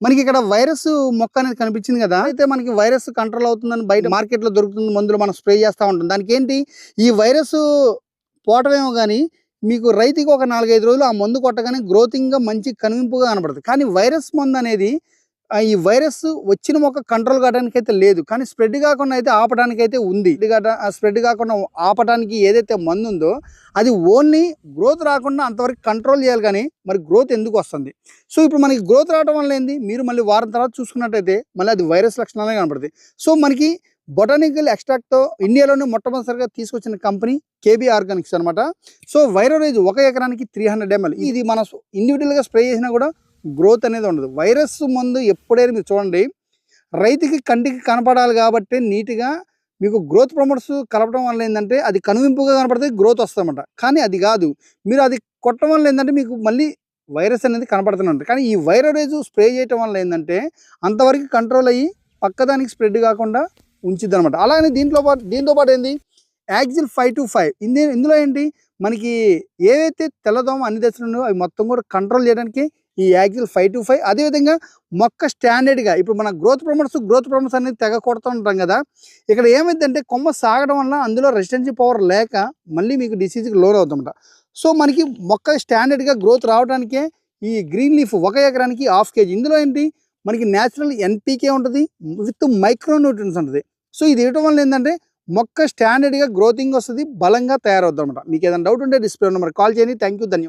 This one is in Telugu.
మనకి ఇక్కడ వైరస్ మొక్క అనేది కనిపించింది కదా అయితే మనకి వైరస్ కంట్రోల్ అవుతుందని బయట మార్కెట్లో దొరుకుతుంది మందులు మనం స్ప్రే చేస్తూ ఉంటాం. దానికి ఏంటి? ఈ వైరస్ పోవటమేమో కానీ మీకు రైతుకి ఒక నాలుగైదు రోజులు ఆ మందు కొట్టగానే గ్రోతింగ్గా మంచి కనువింపుగా కనబడుతుంది కానీ వైరస్ మందు అనేది ఈ వైరస్ వచ్చిన మొక్క కంట్రోల్ కావడానికి అయితే లేదు. కానీ స్ప్రెడ్ కాకుండా అయితే ఆపడానికి అయితే ఉంది. స్ప్రెడ్ కాకుండా ఆపడానికి ఏదైతే మందు ఉందో అది ఓన్లీ గ్రోత్ రాకుండా అంతవరకు కంట్రోల్ చేయాలి కానీ మరి గ్రోత్ ఎందుకు వస్తుంది? సో ఇప్పుడు మనకి గ్రోత్ రావడం వల్ల ఏంది? మీరు మళ్ళీ వారం తర్వాత చూసుకున్నట్టయితే మళ్ళీ అది వైరస్ లక్షణాలే కనపడుతుంది సో మనకి బొటానికల్ ఎక్స్ట్రాక్ట్తో ఇండియాలోనే మొట్టమొదటిసారిగా తీసుకొచ్చిన కంపెనీ కేబీ ఆర్గానిక్స్ అనమాట సో వైరోరేజ్ ఒక ఎకరానికి త్రీ హండ్రెడ్ ఎంఎల్. ఇది మన ఇండివిజువల్గా స్ప్రే చేసినా కూడా గ్రోత్ అనేది ఉండదు. వైరస్ మందు ఎప్పుడైనా మీరు చూడండి రైతుకి కంటికి కనపడాలి కాబట్టి నీట్గా మీకు గ్రోత్ ప్రమోటర్స్ కలపడం వల్ల ఏంటంటే అది కనువింపుగా కనపడితే గ్రోత్ వస్తుందన్నమాట. కానీ అది కాదు. మీరు అది కొట్టడం వల్ల ఏంటంటే మీకు మళ్ళీ వైరస్ అనేది కనపడుతూనే కానీ ఈ వైరరేజ్ స్ప్రే చేయటం వల్ల ఏంటంటే అంతవరకు కంట్రోల్ అయ్యి పక్కదానికి స్ప్రెడ్ కాకుండా ఉంచిద్ది అనమాట అలాగే దీంట్లో పాటు దీంతో పాటు ఏంది? యాక్సిల్ ఫైవ్ టు ఫైవ్. ఇంది ఇందులో ఏంటి? మనకి ఏవైతే తెల్లదోమ అన్ని దశలు అవి మొత్తం కూడా కంట్రోల్ చేయడానికి ఈ యాక్సిల్ ఫైవ్ టు ఫైవ్. అదేవిధంగా మొక్క స్టాండర్డ్గా ఇప్పుడు మన గ్రోత్ ప్రమోట్స్ గ్రోత్ ప్రమోట్స్ అనేది తెగ కొడుతూ ఉంటాం కదా. ఇక్కడ ఏమైందంటే కొమ్మ సాగడం వల్ల అందులో రెసిడెన్సీ పవర్ లేక మళ్ళీ మీకు డిసీజ్కి లోన్ అవుతుందన్నమాట సో మనకి మొక్క స్టాండర్డ్గా గ్రోత్ రావడానికే ఈ గ్రీన్ లీఫ్ ఒక ఎకరానికి హాఫ్ కేజీ. ఇందులో ఏంటి? మనకి న్యాచురల్ ఎన్పీకే ఉంటుంది విత్ మైక్రో న్యూట్రియన్స్ ఉంటుంది. సో ఇది ఇవ్వడం వల్ల ఏంటంటే మొక్క స్టాండర్డ్గా గ్రోతింగ్ వస్తుంది బలంగా తయారవుతుంది అనమాట మీకు ఏదైనా డౌట్ ఉంటే డిస్ప్లే నెంబర్ కాల్ చేయండి. థ్యాంక్ యూ ధన్యవాదాలు.